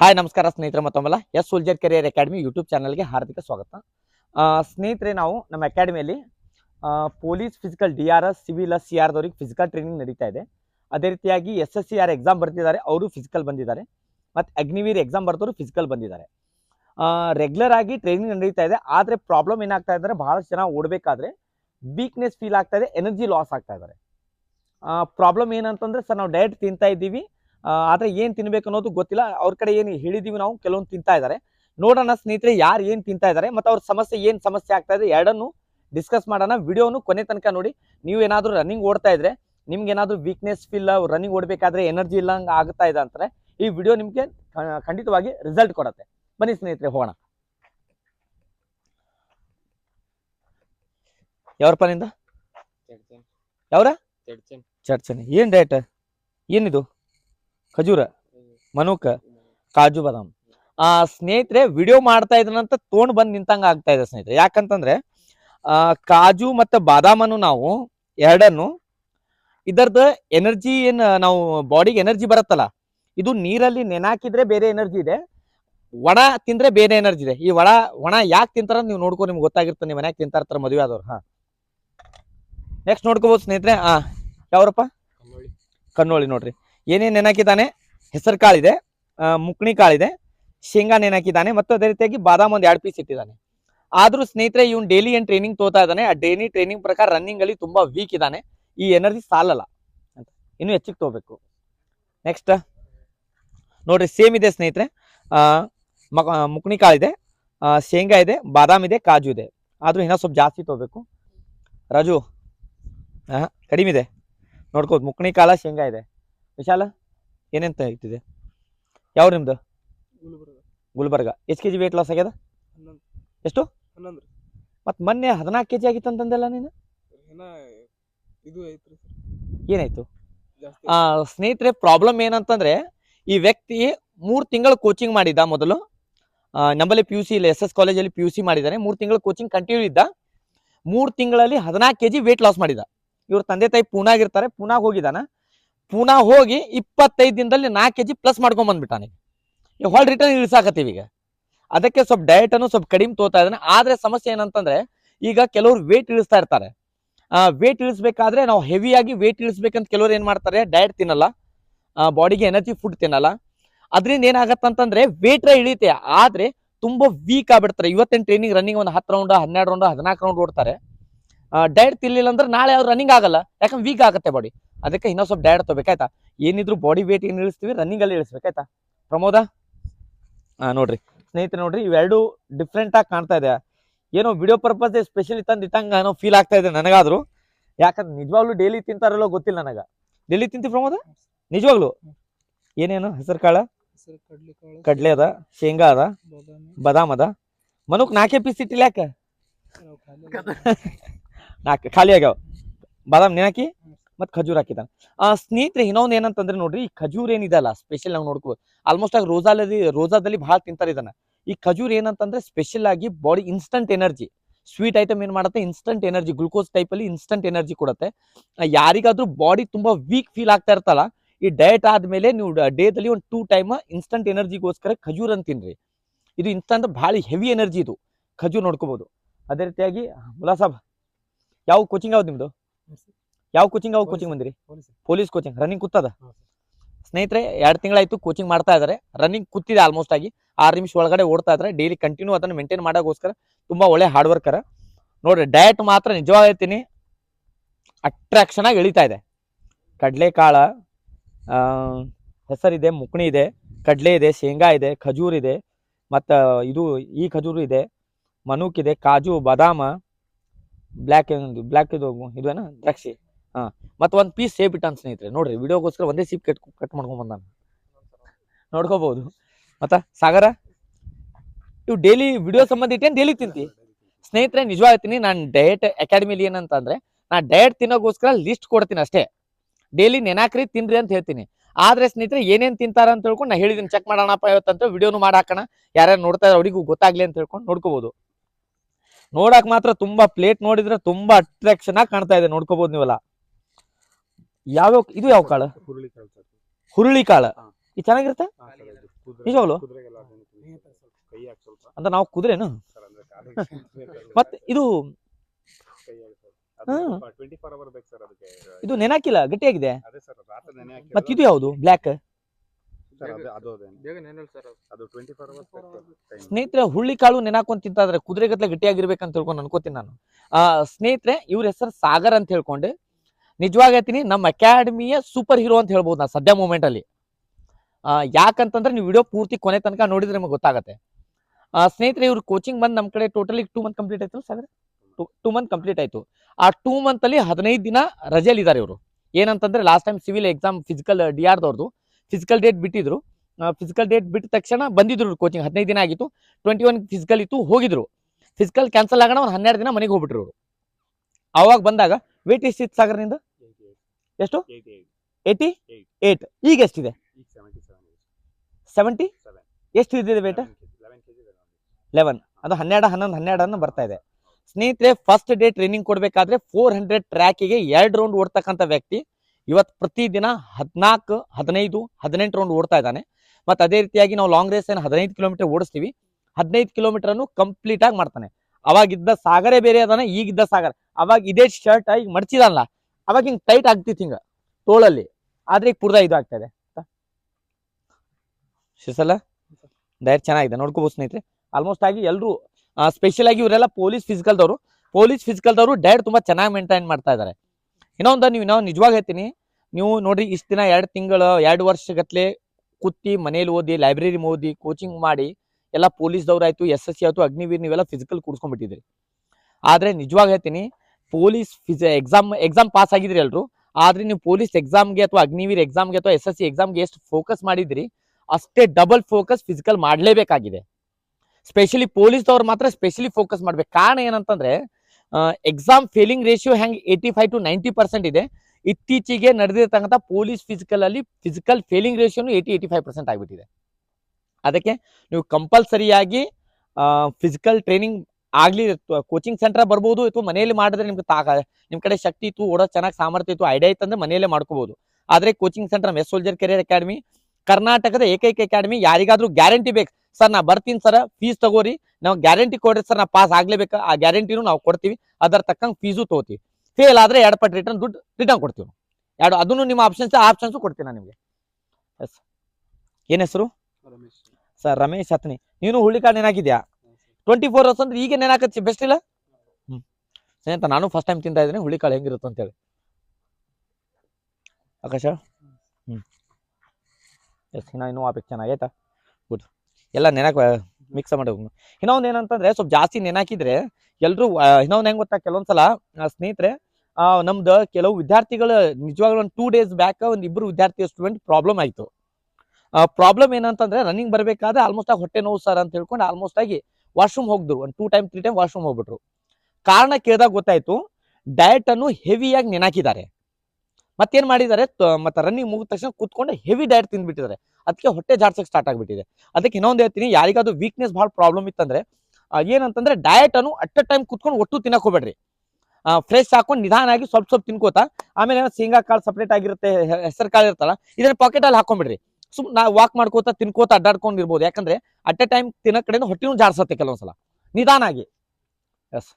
Hi ನಮಸ್ಕಾರ ಸ್ನೇಹಿತರೆ ಮತ್ತೊಮ್ಮಲ್ಲ S soldier career academy YouTube ಚಾನಲ್ಗೆ ಹಾರ್ದಿಕ ಸ್ವಾಗತ. ಸ್ನೇಹಿತರೆ, ನಾವು ನಮ್ಮ ಅಕಾಡೆಮಿಯಲ್ಲಿ police physical D R S civil S C ಆರ್ದವ್ರಿಗೆ physical training ನಡೀತಾ ಇದೆ. ಅದೇ ರೀತಿಯಾಗಿ S S C R exam ಬರ್ತಿದ್ದಾರೆ, ಅವರು ಫಿಸಿಕಲ್ ಬಂದಿದ್ದಾರೆ. ಮತ್ತು ಅಗ್ನಿವೀರ್ ಎಕ್ಸಾಮ್ ಬರ್ತವರು ಫಿಸಿಕಲ್ ಬಂದಿದ್ದಾರೆ. ರೆಗ್ಯುಲರ್ ಆಗಿ ಟ್ರೈನಿಂಗ್ ನಡೀತಾ ಇದೆ. ಆದರೆ ಪ್ರಾಬ್ಲಮ್ ಏನಾಗ್ತಾ ಇದ್ದಾರೆ ಭಾಳಷ್ಟು ಜನ ಓಡಬೇಕಾದ್ರೆ ವೀಕ್ನೆಸ್ ಫೀಲ್ ಆಗ್ತಾ ಇದೆ ಎನರ್ಜಿ ಲಾಸ್ ಆಗ್ತಾ ಇದ್ದಾರೆ. ಪ್ರಾಬ್ಲಮ್ ಏನಂತಂದರೆ ಸರ್, ನಾವು ಡಯಟ್ ತಿಂತಾ ಇದ್ದೀವಿ. ಆದ್ರೆ ಏನ್ ತಿನ್ಬೇಕು ಅನ್ನೋದು ಗೊತ್ತಿಲ್ಲ. ಅವ್ರ ಕಡೆ ಏನು ಹೇಳಿದೀವಿ ನಾವು ಕೆಲವೊಂದು ತಿಂತಾ ಇದ್ದಾರೆ ನೋಡೋಣ ಸ್ನೇಹಿತರೆ ಯಾರು ಏನ್ ತಿಂತಾ ಇದ್ದಾರೆ ಮತ್ತೆ ಅವ್ರ ಸಮಸ್ಯೆ ಏನ್ ಸಮಸ್ಯೆ ಆಗ್ತಾ ಇದೆ ಎರಡನ್ನು ಡಿಸ್ಕಸ್ ಮಾಡೋಣ. ವಿಡಿಯೋನು ಕೊನೆ ತನಕ ನೋಡಿ. ನೀವು ಏನಾದ್ರೂ ರನ್ನಿಂಗ್ ಓಡ್ತಾ ಇದ್ರೆ ನಿಮ್ಗೆ ಏನಾದ್ರೂ ವೀಕ್ನೆಸ್ ಫೀಲ್ ರನ್ನಿಂಗ್ ಓಡಬೇಕಾದ್ರೆ ಎನರ್ಜಿ ಇಲ್ಲ ಆಗ್ತಾ ಇದೆ ಅಂತಾರೆ ಈ ವಿಡಿಯೋ ನಿಮ್ಗೆ ಖಂಡಿತವಾಗಿ ರಿಸಲ್ಟ್ ಕೊಡುತ್ತೆ. ಬನ್ನಿ ಸ್ನೇಹಿತರೆ ಹೋಗೋಣ. ಯಾವ್ರ ಪನಿಂದ ಯಾವ್ರ? ಚರ್ಚನೆ ಏನ್ ಡೇಟ್ ಏನಿದು? ಖಜೂರ ಮನುಕ ಕಾಜು ಬಾದಾಮ್. ಆ ಸ್ನೇಹಿತರೆ ವಿಡಿಯೋ ಮಾಡ್ತಾ ಇದ್ರಂತ ತೋಣ್ ಬಂದ್ ನಿಂತಂಗ ಆಗ್ತಾ ಇದೆ ಸ್ನೇಹಿತರೆ. ಯಾಕಂತಂದ್ರೆ ಆ ಕಾಜು ಮತ್ತೆ ಬಾದಾಮನ್ನು ನಾವು ಎರಡನ್ನು ಇದರದ ಎನರ್ಜಿ ಏನ್ ನಾವು ಬಾಡಿಗೆ ಎನರ್ಜಿ ಬರುತ್ತಲ್ಲ ಇದು ನೀರಲ್ಲಿ ನೆನಾಕಿದ್ರೆ ಬೇರೆ ಎನರ್ಜಿ ಇದೆ ಒಣ ತಿಂದ್ರೆ ಬೇರೆ ಎನರ್ಜಿ ಇದೆ. ಈ ಒಣ ಒಣ ಯಾಕೆ ತಿಂತಾರ ನೀವು ನೋಡ್ಕೊ ನಿಮ್ಗೆ ಗೊತ್ತಾಗಿರುತ್ತೆ ನೀವು ಮನ್ಯಾಗ ತಿಂತಾ ಇರ್ತಾರ ಮದುವೆ ಆದವ್ರು. ಹಾ. ನೆಕ್ಸ್ಟ್ ನೋಡ್ಕೋಬಹುದು ಸ್ನೇಹಿತರೆ. ಆ ಯಾವ್ರಪ್ಪ? ಕನ್ನೋಳಿ ನೋಡ್ರಿ. ಏನೇನ್ ನೆನಾಕಿದ್ದಾನೆ? ಹೆಸರು ಕಾಳಿದೆ. ಮುಕ್ಣಿ ಕಾಳಿದೆ. ಶೇಂಗಾ ನೆನಾಕಿದ್ದಾನೆ ಮತ್ತು ಅದೇ ರೀತಿಯಾಗಿ ಬಾದಾಮ್ ಒಂದು ಎರಡು ಪೀಸ್ ಇಟ್ಟಿದ್ದಾನೆ. ಆದರೂ ಸ್ನೇಹಿತರೆ ಇವನು ಡೈಲಿ ಏನು ಟ್ರೈನಿಂಗ್ ತೋತಾ ಇದ್ದಾನೆ ಆ ಡೈಲಿ ಟ್ರೈನಿಂಗ್ ಪ್ರಕಾರ ರನ್ನಿಂಗ್ ಅಲ್ಲಿ ತುಂಬಾ ವೀಕ್ ಇದ್ದಾನೆ. ಈ ಎನರ್ಜಿ ಸಾಲಲ್ಲ. ಅಂತ. ಇನ್ನು ಹೆಚ್ಚಿಗೆ ತಗೋಬೇಕು. ನೆಕ್ಸ್ಟ್ ನೋಡ್ರಿ ಸೇಮ್ ಇದೆ ಸ್ನೇಹಿತರೆ. ಮುಕ್ಣಿ ಆ, ಶೇಂಗಾ ಇದೆ ಬಾದಾಮ್ ಇದೆ ಕಾಜು ಇದೆ. ಆದರೂ ಇನ್ನೂ ಸ್ವಲ್ಪ ಜಾಸ್ತಿ ತಗೋಬೇಕು. ರಾಜು ಹಾಂ ಕಡಿಮೆ ಇದೆ. ನೋಡ್ಕೋದು ಮುಕ್ಣಿ ಕಾಳ ಶೇಂಗಾ ಇದೆ. ವಿಶಾಲ? ಏನೆಂತ ಇಟ್ಟಿದೆ ಯಾವ ನಿಮ್ದು? ಗುಲ್ಬರ್ಗ. ಎಷ್ಟು ಕೆ ಜಿ ವೇಟ್ ಲಾಸ್ ಆಗ್ಯದ ಎಷ್ಟು? ಹನ್ನೊಂದು. ಮತ್ ಮೊನ್ನೆ ಹದಿನಾಲ್ಕು ಕೆ ಜಿ ಆಗಿತ್ತು ಅಂತಂದೆಲ್ಲ ನೀನು? ಏನ ಇದು ಐತ್ರಿ ಏನಾಯ್ತು? ಜಾಸ್ತಿ ಸ್ನೇಹಿತರೆ ಪ್ರಾಬ್ಲಮ್ ಏನಂತಂದ್ರೆ ಈ ವ್ಯಕ್ತಿ ಮೂರು ತಿಂಗಳು ಕೋಚಿಂಗ್ ಮಾಡಿದ್ದ ಮೊದಲು. ಆ, ನಮ್ಮಲ್ಲಿ ಪಿ ಯು ಸಿ ಇಲ್ಲ ಎಸ್ ಎಸ್ ಕಾಲೇಜಲ್ಲಿ ಪಿ ಯು ಸಿ ಮಾಡಿದ್ದಾನೆ ಮೂರು ತಿಂಗಳು ಕೋಚಿಂಗ್ ಕಂಟಿನ್ಯೂ ಇದ್ದ. ಮೂರು ತಿಂಗಳಲ್ಲಿ ಹದಿನಾಲ್ಕು ಕೆ ಜಿ ವೇಟ್ ಲಾಸ್ ಮಾಡಿದ. ಇವ್ರ ತಂದೆ ತಾಯಿ ಪೂನಾಗಿರ್ತಾರೆ ಪೂನಾಗ್ ಹೋಗಿದ್ದಾನ. ಪೂನಾ ಹೋಗಿ ಇಪ್ಪತ್ತೈದು ದಿನದಲ್ಲಿ ನಾಲ್ಕು ಕೆ ಜಿ ಪ್ಲಸ್ ಮಾಡ್ಕೊಂಡ್ ಬಂದ್ಬಿಟ್ಟಾನೆ ಈಗ ಹೊಳ್ ರಿಟರ್ನ್ ಇಳಿಸಾಕತ್ತೀವಿ ಈಗ. ಅದಕ್ಕೆ ಸ್ವಲ್ಪ ಡಯಟ್ ಅನ್ನು ಸ್ವಲ್ಪ ಕಡಿಮೆ ತೋತಾ ಇದ್ದಾನೆ. ಆದ್ರೆ ಸಮಸ್ಯೆ ಏನಂತಂದ್ರೆ, ಈಗ ಕೆಲವರು ವೇಟ್ ಇಳಿಸ್ತಾ ಇರ್ತಾರೆ. ವೇಟ್ ಇಳಿಸ್ಬೇಕಾದ್ರೆ ನಾವು ಹೆವಿಯಾಗಿ ವೇಟ್ ಇಳಿಸ್ಬೇಕಂತ ಕೆಲವರು ಏನ್ ಮಾಡ್ತಾರೆ? ಡಯಟ್ ತಿನ್ನಲ್ಲ. ಬಾಡಿಗೆ ಎನರ್ಜಿ ಫುಡ್ ತಿನ್ನಲ್ಲ. ಅದರಿಂದ ಏನಾಗತ್ತಂತಂದ್ರೆ ವೇಟ್ ಇಳಿತೆ ಆದ್ರೆ ತುಂಬಾ ವೀಕ್ ಆಗ್ಬಿಡ್ತಾರೆ. ಇವತ್ತಿನ ಟ್ರೈನಿಂಗ್ ರನ್ನಿಂಗ್ ಒಂದು ಹತ್ತು ರೌಂಡ್ ಹನ್ನೆರಡು ರೌಂಡ್ ಹದಿನಾಲ್ಕು ರೌಂಡ್ ಓಡ್ತಾರೆ. ಡಯಟ್ ತಿನ್ಲಿಲ್ಲ ಅಂದ್ರೆ ನಾಳೆ ಅವ್ರು ರನ್ನಿಂಗ್ ಆಗಲ್ಲ. ಯಾಕಂದ್ರೆ ವೀಕ್ ಆಗುತ್ತೆ ಬಾಡಿ ಅದಕ್ಕೆ ಇನ್ನೊಂದು ಸ್ವಲ್ಪ ಡಯಟ್ ತಗೋಬೇಕಾಯ್ತಾ? ಏನಿದ್ರು ಬಾಡಿ ವೇಟ್ ಏನು ಇಳಿಸ್ತೀವಿ? ರನ್ನಿಂಗ್ ಅಲ್ಲಿ ಇಳಿಸ್ಬೇಕಾಯ್ತಾ? ಪ್ರಮೋದ? ಹಾ ನೋಡ್ರಿ. ಸ್ನೇಹಿತರೆ ನೋಡ್ರಿ ಇವೆರಡು ಡಿಫ್ರೆಂಟ್ ಆಗಿ ಕಾಣ್ತಾ ಇದೆ. ಏನೋ ವಿಡಿಯೋ ಪರ್ಪಸ್ ಸ್ಪೆಷಲಿ ತಂದು ಇಟ್ಟಂಗ ಏನೋ ಫೀಲ್ ಆಗ್ತಾ ಇದೆ ನನಗಾದ್ರು. ಯಾಕಂದ್ರೆ ನಿಜವಾಗ್ಲೂ ಡೈಲಿ ತಿಂತಾರಲ್ಲೋ ಗೊತ್ತಿಲ್ಲ ನನಗ. ಡೈಲಿ ತಿಂತಿ ಪ್ರಮೋದ? ನಿಜವಾಗ್ಲು? ಏನೇನು? ಹೆಸರು ಕಾಳ? ಕಡ್ಲಿ ಅದ ಶೇಂಗಾ ಅದ ಬದಾಮ್. ಅದ. ಮನುಕ್ ನಾಲ್ಕೇ ಪೀಸ್ ಇಟ್ಟಿಲ್ಲ ಯಾಕ? ನಾಲ್ಕು, ಖಾಲಿ ಆಗ್ಯಾವ. ಬಾದಾಮ್ ನೆನಾಕಿ ಮತ್ತು ಖಜೂರ್ ಆ ಸ್ನೇಹಿತರೆ, ಇನ್ನೊಂದು ಏನಂತಂದ್ರೆ ನೋಡ್ರಿ, ಈ ಖಜೂರ್ ಏನಿದಲ್ಲ ಸ್ಪೆಷಲ್ ನಾವು ನೋಡ್ಕೋ ಆಲ್ಮೋಸ್ಟ್ ಆಗಿ ರೋಜಾದಲ್ಲಿ ರೋಜಾದಲ್ಲಿ ಬಹಳ ತಿಂತಾರೆ ಇದನ್ನ. ಈ ಖಜೂರ್ ಏನಂತಂದ್ರೆ ಸ್ಪೆಷಲ್ ಆಗಿ body instant energy sweet item ಏನು ಮಾಡುತ್ತೆ? ಇನ್ಸ್ಟಂಟ್ ಎನರ್ಜಿ ಗ್ಲುಕೋಸ್ ಟೈಪ್ ಅಲ್ಲಿ ಇನ್ಸ್ಟಂಟ್ ಎನರ್ಜಿ ಕೊಡುತ್ತೆ. ಯಾರಿಗಾದರೂ ಬಾಡಿ ತುಂಬಾ ವೀಕ್ ಫೀಲ್ ಆಗ್ತಾ ಇರ್ತಲ್ಲ, ಈ ಡಯಟ್ ಆದ್ಮೇಲೆ ನೀವು ಡೇದಲ್ಲಿ ಒಂದು ಟೂ ಟೈಮ್ ಇನ್ಸ್ಟಂಟ್ ಎನರ್ಜಿಗೋಸ್ಕರ ಖಜೂರ್ ಅಂತ ತಿನ್ರಿ. ಇದು ಇನ್ಸ್ಟಂಟ್ ಭಾಳ ಹೆವಿ ಎನರ್ಜಿ ಇದು. ಖಜೂರ್ ನೋಡ್ಕೋಬಹುದು ಅದೇ ರೀತಿಯಾಗಿ ಮುಲಾ ಸಾಬ್ ಯಾವ ಕೋಚಿಂಗ್ ಯಾವ್ದು ನಿಮ್ದು? ಯಾವ ಕೋಚಿಂಗ್ ಯಾವ ಕೋಚಿಂಗ್ ಬಂದಿರಿ? ಪೊಲೀಸ್ ಕೋಚಿಂಗ್ ರನ್ನಿಂಗ್ ಕೂತದ? ಸ್ನೇಹಿತರೆ ಎರಡು ತಿಂಗಳಾಯ್ತು ಕೋಚಿಂಗ್ ಮಾಡ್ತಾ ಇದಾರೆ. ರನ್ನಿಂಗ್ ಕೂತಿದೆ ಆಲ್ಮೋಸ್ಟ್ ಆಗಿ. ಆರು ನಿಮಿಷ ಒಳಗಡೆ ಓಡ್ತಾ ಇದ್ರೆ. ಡೈಲಿ ಕಂಟಿನ್ಯೂ ಅದನ್ನು ಮೇಂಟೈನ್ ಮಾಡೋಕ್ಕೋಸ್ಕರ ತುಂಬಾ ಒಳ್ಳೆ ಹಾರ್ಡ್ ವರ್ಕರ್ ನೋಡ್ರಿ ಡಯಟ್ ಮಾತ್ರ ನಿಜವಾಗ್ತೀನಿ ಅಟ್ರಾಕ್ಷನ್ ಆಗಿ ಎಳಿತಾ ಇದೆ. ಕಡಲೆಕಾಳ ಹೆಸರಿದೆ ಮುಕ್ಣಿ ಇದೆ ಕಡಲೆ ಇದೆ ಶೇಂಗಾ ಇದೆ ಖಜೂರ್ ಇದೆ. ಮತ್ತು ಇದು ಈ ಖಜೂರು ಇದೆ. ಮನೂಕ್ ಇದೆ ಕಾಜು ಬಾದಾಮ. ಬ್ಲ್ಯಾಕ್ ಬ್ಲ್ಯಾಕ್ ಇದು ಇದೇನ ದ್ರಾಕ್ಷಿ ಹಾಂ. ಮತ್ತು ಒಂದು ಪೀಸ್ ಸೇಬ್ ಇಟ್ಟಾನ ಸ್ನೇಹಿತರೆ, ನೋಡ್ರಿ, ವಿಡಿಯೋಗೋಸ್ಕರ ಒಂದೇ ಸೀಪ್ ಕಟ್ ಕಟ್ ಮಾಡ್ಕೊಂಡ್ ಬಂದಾನ. ನೋಡ್ಕೋಬಹುದು ಮತ್ತ, ಸಾಗರ? ಇವು ಡೈಲಿ ವಿಡಿಯೋ ಸಂಬಂಧ ಇಟ್ಟೇನು ಡೈಲಿ ತಿಂತಿ? ಸ್ನೇಹಿತರೆ ನಿಜವಾಗ್ತೀನಿ ನಾನು ಡಯಟ್ ಅಕಾಡೆಮಿಲಿ ಏನಂತಂದ್ರೆ, ನಾ ಡಯಟ್ ತಿನ್ನೋಗೋಸ್ಕರ ಲಿಸ್ಟ್ ಕೊಡ್ತೀನಿ ಅಷ್ಟೇ. ಡೈಲಿ ನೆನಾಕ್ರಿ, ತಿನ್ರಿ ಅಂತ ಹೇಳ್ತೀನಿ. ಆದ್ರೆ ಸ್ನೇಹಿತರೆ, ಏನೇನ್ ತಿಂತಾರ ಅಂತ ಹೇಳ್ಕೊಂಡು ನಾ ಹೇಳಿದೀನಿ ಚೆಕ್ ಮಾಡೋಣಪ್ಪ ಇವತ್ತಂತ ವಿಡಿಯೋನು ಮಾಡಿ ಹಾಕೋಣ. ಯಾರ್ಯಾರು ನೋಡ್ತಾ ಅವರಿಗೂ ಗೊತ್ತಾಗ್ಲಿ ಅಂತ ಹೇಳ್ಕೊಂಡು ನೋಡ್ಕೋಬಹುದು ನೋಡಕ್ ಮಾತ್ರ ತುಂಬಾ ಪ್ಲೇಟ್ ನೋಡಿದ್ರೆ ತುಂಬಾ ಅಟ್ರಾಕ್ಷನ್ ಆಗಿ ಕಾಣ್ತಾ ಇದೆ. ನೋಡ್ಕೋಬಹುದು ನೀವೆಲ್ಲ. ಯಾವ್ಯಾವ ಇದು ಯಾವ ಕಾಳು? ಹುರುಳಿ ಕಾಳು. ಇದು ಚೆನ್ನಾಗಿರುತ್ತೆ? ನಿಜವಾಗ್ಲು? ಅಂತ ನಾವು ಕುದುರೆನು? ಮತ್ತೆ ಇದು ಇದು ನೆನಾಕಿಲ್ಲ? ಗಟ್ಟಿಯಾಗಿದೆ? ಅದೇ ಸರ್ ರಾತ್ರಿ ನೆನೆ ಹಾಕಿ ಮತ್ತೆ ಇದು ಯಾವುದು? ಬ್ಲ್ಯಾಕ್? ಸರ್ ಅದು ಅದು ಅದೇ ಬೇಗ ನೆನಲ್ ಸರ್ ಅದು. ಅದು ಟ್ವೆಂಟಿ ಫೋರ್ ಅವರ್ಸ್ ಟೈಮ್ ಸ್ನೇಹಿತರೆ ಹುಳ್ಳಿ ಕಾಳು ನೆನಾಕೊಂಡ್ ತಿಂತಾದ್ರೆ ಕುದುರೆ ಗತ್ಲೆ ಗಟ್ಟಿಯಾಗಿರ್ಬೇಕಂತ ತಿಳ್ಕೊಂಡು ಅನ್ಕೋತೀನಿ ನಾನು. ಆ ಸ್ನೇಹಿತರೆ ಇವ್ರ ಹೆಸರು ಸಾಗರ್ ಅಂತ ಹೇಳ್ಕೊಂಡು ನಿಜವಾಗಿ ಹೇಳ್ತೀನಿ ನಮ್ಮ ಅಕಾಡೆಮಿಯ ಸೂಪರ್ ಹೀರೋ ಅಂತ ಹೇಳ್ಬೋದು ನಾ ಸದ್ಯ ಮೂಮೆಂಟ್ ಅಲ್ಲಿ. ಆ, ಯಾಕಂತಂದ್ರೆ ನೀವು ವಿಡಿಯೋ ಪೂರ್ತಿ ಕೊನೆ ತನಕ ನೋಡಿದ್ರೆ ನಿಮಗೆ ಗೊತ್ತಾಗತ್ತೆ. ಆ, ಸ್ನೇಹಿತರೆ ಇವ್ರ ಕೋಚಿಂಗ್ ಬಂದ್ ನಮ್ಮ ಕಡೆ ಟೋಟಲಿ ಟೂ ಮಂತ್ ಕಂಪ್ಲೀಟ್ ಆಯ್ತು ಸಾಗರ್? ಟೂ ಮಂತ್ ಕಂಪ್ಲೀಟ್ ಆಯ್ತು. ಆ ಟೂ ಮಂತ್ ಅಲ್ಲಿ ಹದಿನೈದು ದಿನ ರಜೆಯಲ್ಲಿ ಇದಾರೆ ಇವರು. ಏನಂತಂದ್ರೆ last time civil exam physical D ಆರ್ದವ್ರದ್ದು physical date ಬಿಟ್ಟಿದ್ರು. ಫಿಸಿಕಲ್ ಡೇಟ್ ಬಿಟ್ಟ ತಕ್ಷಣ ಬಂದಿದ್ರು ಕೋಚಿಂಗ್ ಹದಿನೈದು ದಿನ ಆಗಿತ್ತು. ಟ್ವೆಂಟಿ ಒನ್ ಫಿಸಿಕಲ್ ಇತ್ತು, ಹೋಗಿದ್ರು. ಫಿಸಿಕಲ್ ಕ್ಯಾನ್ಸಲ್ ಆಗೋಣ, ಒಂದು ಹನ್ನೆರಡು ದಿನ ಮನೆಗೆ ಹೋಗ್ಬಿಟ್ರು ಅವಾಗ ಬಂದಾಗ ವೇಟ್ ಎಷ್ಟಿತ್ತು ಸಾಗರ್ನಿಂದ? ಎಷ್ಟು? ಏಯ್ಟಿ. ಏಟ್ ಈಗ ಎಷ್ಟಿದೆ? ಸೆವೆಂಟಿ ಎಷ್ಟು ಇದ್ದಿದೆ ವೇಟ್ ಲೆವೆನ್ ಅದು ಹನ್ನೆರಡು, ಹನ್ನೊಂದು, ಹನ್ನೆರಡು ಅನ್ನು ಬರ್ತಾ ಇದೆ. ಸ್ನೇಹಿತರೆ ಫಸ್ಟ್ ಡೇ ಟ್ರೈನಿಂಗ್ ಕೊಡಬೇಕಾದ್ರೆ ಫೋರ್ ಹಂಡ್ರೆಡ್ ಟ್ರ್ಯಾಕಿಗೆ ಎರಡು ರೌಂಡ್ ಓಡ್ತಕ್ಕಂಥ ವ್ಯಕ್ತಿ ಇವತ್ತು ಪ್ರತಿದಿನ ಹದಿನಾಲ್ಕು, ಹದಿನೈದು, ಹದಿನೆಂಟು ರೌಂಡ್ ಓಡ್ತಾ ಇದ್ದಾನೆ. ಮತ್ತು ಅದೇ ರೀತಿಯಾಗಿ ನಾವು ಲಾಂಗ್ ರೇಸ್ ಏನು ಹದಿನೈದು ಕಿಲೋಮೀಟರ್ ಓಡಿಸ್ತೀವಿ. ಹದಿನೈದು ಕಿಲೋಮೀಟರ್ ಅನ್ನು ಕಂಪ್ಲೀಟ್ ಆಗಿ ಮಾಡ್ತಾನೆ. ಅವಾಗಿದ್ದ ಸಾಗರೇ ಬೇರೆ ಅದಾನೆ, ಈಗಿದ್ದ ಸಾಗರ. ಅವಾಗ ಇದೇ ಶರ್ಟ್ ಈಗ ಮಡ್ಚಿದಲ್ಲ ಅವಾಗ ಹಿಂಗೆ ಟೈಟ್ ಆಗ್ತಿತ್ತು ಹಿಂಗ, ತೋಳಲ್ಲಿ. ಆದ್ರೆ ಈಗ ಪುರ್ದ ಇದು ಆಗ್ತಾ ಇದೆ. ಶಿಸಲ್ಲ ಡೈರೆಕ್ಟ್ ಚೆನ್ನಾಗಿದೆ. ನೋಡ್ಕೋಬಹುದು ಸ್ನೇಹಿತರೆ. ಆಲ್ಮೋಸ್ಟ್ ಆಗಿ ಎಲ್ಲರೂ ಸ್ಪೆಷಲ್ ಆಗಿ ಇವರೆಲ್ಲ ಪೊಲೀಸ್ ಫಿಸಿಕಲ್ದವರು ಪೊಲೀಸ್ ಫಿಸಿಕಲ್ದವರು ಡೈಟ್ ತುಂಬಾ ಚೆನ್ನಾಗಿ ಮೇಂಟೈನ್ ಮಾಡ್ತಾ ಇದ್ದಾರೆ ಇನ್ನೊಂದು ನೀವು ನಾವು ನಿಜವಾಗಿ ಹೇಳ್ತೀನಿ. ನೀವು ನೋಡ್ರಿ ಇಷ್ಟು ದಿನ ಎರಡು ತಿಂಗಳು, ಎರಡು ವರ್ಷಗತ್ಲೆ ಕುತ್ತಿ ಮನೇಲಿ ಓದಿ ಲೈಬ್ರರಿ ಓದಿ ಕೋಚಿಂಗ್ ಮಾಡಿ, ಎಲ್ಲ ಪೊಲೀಸ್ದವ್ರು ಆಯ್ತು, ಎಸ್ ಎಸ್ ಸಿ ಆಯ್ತು, ಅಗ್ನಿವೀರ್ ನೀವೆಲ್ಲ ಫಿಸಿಕಲ್ ಕೂಡ್ಸ್ಕೊಂಡ್ಬಿಟ್ಟಿದ್ರಿ. ಆದ್ರೆ ನಿಜವಾಗಿ ಹೇಳ್ತೀನಿ, police PC exam exam pass ಆಗಿದ್ರಿ ಎಲ್ರು, ಆದ್ರೆ ನೀವು ಪೊಲೀಸ್ ಎಕ್ಸಾಮ್ಗೆ ಅಥವಾ ಅಗ್ನಿವೀರ್ ಎಕ್ಸಾಮ್ಗೆ ಅಥವಾ ಎಸ್ ಎಸ್ ಸಿ ಎಕ್ಸಾಮ್ಗೆ ಎಷ್ಟು ಫೋಕಸ್ ಮಾಡಿದ್ರಿ, ಅಷ್ಟೇ ಡಬಲ್ ಫೋಕಸ್ ಫಿಸಿಕಲ್ ಮಾಡಲೇಬೇಕಾಗಿದೆ. ಸ್ಪೆಷಲಿ ಪೊಲೀಸ್ದವ್ರು ಮಾತ್ರ ಸ್ಪೆಷಲಿ ಫೋಕಸ್ ಮಾಡ್ಬೇಕು. ಕಾರಣ ಏನಂತಂದ್ರೆ ಎಕ್ಸಾಮ್ ಫೇಲಿಂಗ್ ರೇಷಿಯೋ ಹೆಂಗ್ eighty five to ninety percent ಇದೆ. ಇತ್ತೀಚೆಗೆ ನಡೆದಿರ್ತಕ್ಕಂಥ ಪೊಲೀಸ್ ಫಿಸಿಕಲ್ ಅಲ್ಲಿ ಫಿಸಿಕಲ್ ಫೇಲಿಂಗ್ ರೇಷಿಯೋನು ಏಯ್ಟಿ ಏಯ್ಟಿ ಫೈವ್ ಪರ್ಸೆಂಟ್ ಆಗಿಬಿಟ್ಟಿದೆ. ಅದಕ್ಕೆ ನೀವು ಕಂಪಲ್ಸರಿಯಾಗಿ ಫಿಸಿಕಲ್ ಟ್ರೈನಿಂಗ್ ಆಗಲಿ ಕೋಚಿಂಗ್ ಸೆಂಟರ್ ಬರ್ಬೋದು, ಅಥವಾ ಮನೆಯಲ್ಲಿ ಮಾಡಿದ್ರೆ ನಿಮ್ಗೆ ತಾಕ ನಿಮ್ಮ ಕಡೆ ಶಕ್ತಿ ಇತ್ತು, ಓಡೋ ಚೆನ್ನಾಗಿ ಸಾಮರ್ಥ್ಯ ಇತ್ತು ಐಡಿಯಾ ಇತ್ತು ಅಂದ್ರೆ ಮನೆಯಲ್ಲೇ ಮಾಡ್ಕೋಬಹುದು ಆದರೆ coaching centre mess soldier career academy ಕರ್ನಾಟಕದ ಏಕೈಕ ಅಕಾಡೆಮಿ ಯಾರಿಗಾದ್ರೂ ಗ್ಯಾರಂಟಿ ಬೇಕು. ಸರ್ ನಾ ಬರ್ತೀನಿ ಸರ್ ಫೀಸ್ ತಗೋರಿ. ನಾವು ಗ್ಯಾರಂಟಿ ಕೊಡ್ರಿ ಸರ್ ನಾ ಪಾಸ್ ಆಗ್ಲೇಬೇಕು. ಆ ಗ್ಯಾರಂಟಿನೂ ನಾವು ಕೊಡ್ತೀವಿ. ಅದರ ತಕ್ಕಂಗೆ ಫೀಸು ತಗೋತೀವಿ. ಫೇಲ್ ಆದ್ರೆ ಎರಡು ಪಟ್ಟು ರಿಟರ್ನ್ ದುಡ್ಡು ರಿಟರ್ನ್ ಕೊಡ್ತೀವಿ. ಎರಡು ಅದನ್ನು ನಿಮ್ಮ ಆಪ್ಷನ್ಸ್ ಆಪ್ಷನ್ಸು ಕೊಡ್ತೀನಿ ನಾನು ನಿಮಗೆ. ಎಸ್ ಏನ್ ಹೆಸರು? ಸರ್ ರಮೇಶ್ ಹತ್ನಿ ನೀನು ಹುಳ್ಳಿಕಾಳು ನೆನಾಕಿದ್ಯಾ ಟ್ವೆಂಟಿ ಫೋರ್ ಅವರ್ಸ್ ಅಂದ್ರೆ ಈಗ ನೆನಾಕತ್ತಿ ಬೆಸ್ಟ್ ಇಲ್ಲ? ಹ್ಞೂ ಸ್ನೇಹಿತ ನಾನು ಫಸ್ಟ್ ಟೈಮ್ ತಿಂತಾ ಇದ್ದೀನಿ ಹುಳಿಕಾಳು ಹೆಂಗಿರುತ್ತೆ ಅಂತೇಳಿ ಆಕಾಶ ಹ್ಮ್. ಎಸ್ ಇನ್ನೂ ಇನ್ನೂ ಚೆನ್ನಾಗಿ ಆಯ್ತಾ ಗುಡ್ ಎಲ್ಲ ನೆನಕ ಮಿಕ್ಸ್ ಮಾಡಬೇಕು ಇನ್ನೊಂದು ಏನಂತಂದ್ರೆ ಸ್ವಲ್ಪ ಜಾಸ್ತಿ ನೆನಾಕಿದ್ರೆ ಎಲ್ಲರೂ ಇನ್ನೊಂದು ಹೆಂಗ್ ಗೊತ್ತಾ? ಕೆಲವೊಂದ್ಸಲ ಸಲ ಸ್ನೇಹಿತರೆ ನಮ್ದು ಕೆಲವು ವಿದ್ಯಾರ್ಥಿಗಳು ನಿಜವಾಗ್ಲೂ ಒಂದು ಟೂ ಡೇಸ್ ಬ್ಯಾಕ್ ಒಂದು ಇಬ್ಬರು ವಿದ್ಯಾರ್ಥಿ ಸ್ಟೂಡೆಂಟ್ ಪ್ರಾಬ್ಲಮ್ ಆಯ್ತು. ಪ್ರಾಬ್ಲಮ್ ಏನಂತಂದ್ರೆ ರನ್ನಿಂಗ್ ಬರ್ಬೇಕಾದ್ರೆ ಆಲ್ಮೋಸ್ಟ್ ಆಗಿ ಹೊಟ್ಟೆ ನೋವು ಸರ್ ಅಂತ ಹೇಳ್ಕೊಂಡು ಆಲ್ಮೋಸ್ಟ್ ಆಗಿ ವಾಶ್ರೂಮ್ ಹೋಗಿದ್ರು. ಒಂದು two time three time washroom ಹೋಗ್ಬಿಟ್ರು. ಕಾರಣ ಕೇಳಿದಾಗ ಗೊತ್ತಾಯ್ತು ಡಯಟ್ ಅನ್ನು ಹೆವಿಯಾಗಿ ನೆನಾಕಿದ್ದಾರೆ. ಮತ್ತೇನ್ ಮಾಡಿದ್ದಾರೆ? ಮತ್ತೆ ರನ್ನಿಂಗ್ ಮುಗಿದ ತಕ್ಷಣ ಕುತ್ಕೊಂಡು ಹೆವಿ ಡಯಟ್ ತಿಂದ್ಬಿಟ್ಟಿದ್ದಾರೆ. ಅದಕ್ಕೆ ಹೊಟ್ಟೆ ಜಾಡ್ಸಕ್ ಸ್ಟಾರ್ಟ್ ಆಗ್ಬಿಟ್ಟಿದೆ. ಅದಕ್ಕೆ ಇನ್ನೊಂದು ಹೇಳ್ತೀನಿ, ಯಾರಿಗಾದ್ರೂ ವೀಕ್ನೆಸ್ ಭಾಳ ಪ್ರಾಬ್ಲಮ್ ಇತ್ತಂದ್ರೆ ಏನಂತಂದ್ರೆ ಡಯಟ್ ಅನ್ನು ಅಟ್ ಅ ಟೈಮ್ ಕುತ್ಕೊಂಡು ಒಟ್ಟು ತಿನ್ನಕ್ ಹೋಗ್ಬೇಡ್ರಿ. ಫ್ರೆಶ್ ಹಾಕೊಂಡು ನಿಧಾನಾಗಿ ಸ್ವಲ್ಪ ಸ್ವಲ್ಪ ತಿನ್ಕೋತಾ, ಆಮೇಲೆ ಏನೋ ಶೇಂಗಾ ಕಾಳು ಸಪ್ರೇಟ್ ಆಗಿರುತ್ತೆ ಹೆಸರು ಕಾಳು ಇರ್ತಲ್ಲ ಇದನ್ನ ಪಾಕೆಟ್ ಅಲ್ಲಿ ಹಾಕೊಂಡ್ಬಿಡ್ರಿ. ಸುಮ್ ನಾ ವಾಕ್ ಮಾಡ್ಕೋತಾ, ತಿನ್ಕೋತಾ, ಅಡ್ಡಾಡ್ಕೊಂಡಿರ್ಬೋದು. ಯಾಕಂದ್ರೆ ಅಟ್ ಎ ಟೈಮ್ ತಿನ್ನೋ ಕಡೆಯಿಂದ ಹೊಟ್ಟೆನೂ ಜಾಡ್ಸತ್ತೆ ಕೆಲವೊಂದ್ಸಲ. ನಿಧಾನಾಗಿ ಎಸ್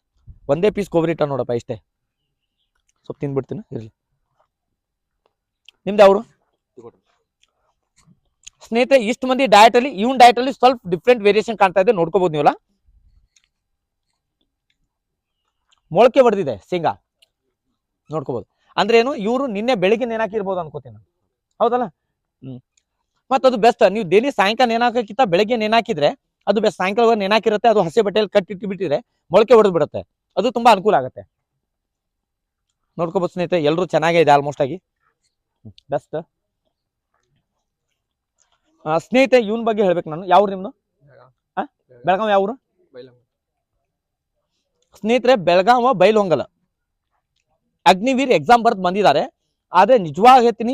ಒಂದೇ ಪೀಸ್ ಕೊಬ್ಬರಿ ನೋಡಪ್ಪ ಇಷ್ಟೇ. ಸ್ವಲ್ಪ ತಿನ್ಬಿಡ್ತೀನಿ? ಇರ್ಲಿ. ನಿಮ್ದು ಅವರು ಸ್ನೇಹಿತರೆ, ಇಷ್ಟು ಮಂದಿ ಡಯಟ್ ಅಲ್ಲಿ, ಇವನ್ ಡಯಟ್ ಅಲ್ಲಿ ಸ್ವಲ್ಪ ಡಿಫ್ರೆಂಟ್ ವೇರಿಯೇಷನ್ ಕಾಣ್ತಾ ಇದೆ ನೋಡ್ಕೋಬಹುದು ನೀವಲ್ಲ. ಮೊಳಕೆ ಬಡ್ದಿದೆ, ಶೇಂಗಾ. ನೋಡ್ಕೋಬಹುದು ಅಂದ್ರೆ ಏನು, ಇವರು ನಿನ್ನೆ ಬೆಳಿಗ್ಗೆ ನೆನಾಕಿರ್ಬೋದು ಅನ್ಕೋತೀನಿ. ಹೌದಲ್ಲ? ಹ್ಮ್. ಅದು ಬೆಸ್ಟ್ ನೀವು ಡೈಲಿ ಸಾಯಂಕಾಲ ನೆನಾಕಿಂತ ಬೆಳಗ್ಗೆ ನೆನಾಕಿದ್ರೆ ಅದು ಬೆಸ್ಟ್ ಸಾಯಂಕಾಲ ನೆನಾಕಿರುತ್ತೆ ಅದು ಹಸಿ ಬಟ್ಟೆಯಲ್ಲಿ ಕಟ್ಟಿಟ್ಟು ಬಿಟ್ಟಿದ್ರೆ ಮೊಳಕೆ ಹೊಡೆದು ಬಿಡುತ್ತೆ. ಅದು ತುಂಬಾ ಅನುಕೂಲ ಆಗುತ್ತೆ. ನೋಡ್ಕೋಬಹುದು ಸ್ನೇಹಿತರೆ ಎಲ್ಲರೂ ಚೆನ್ನಾಗೇ ಇದೆ ಆಲ್ಮೋಸ್ಟ್ ಆಗಿ. ಬೆಸ್ಟ್ ಸ್ನೇಹಿತೆ, ಇವನ್ ಬಗ್ಗೆ ಹೇಳ್ಬೇಕು ನಾನು. ಯಾವ್ರು ನಿಮ್ದು? ಬೆಳಗಾವ್ ಯಾವ ಊರು ಬೈಲಮ್ಮ ಸ್ನೇಹಿತರೆ, ಬೆಳಗಾವ ಬೈಲೊಂಗಲ ಅಗ್ನಿವೀರ್ ಎಕ್ಸಾಮ್ ಬರ್ತ್ ಬಂದಿದ್ದಾರೆ ಆದ್ರೆ ನಿಜವಾಗ್ ಹೇಳ್ತೀನಿ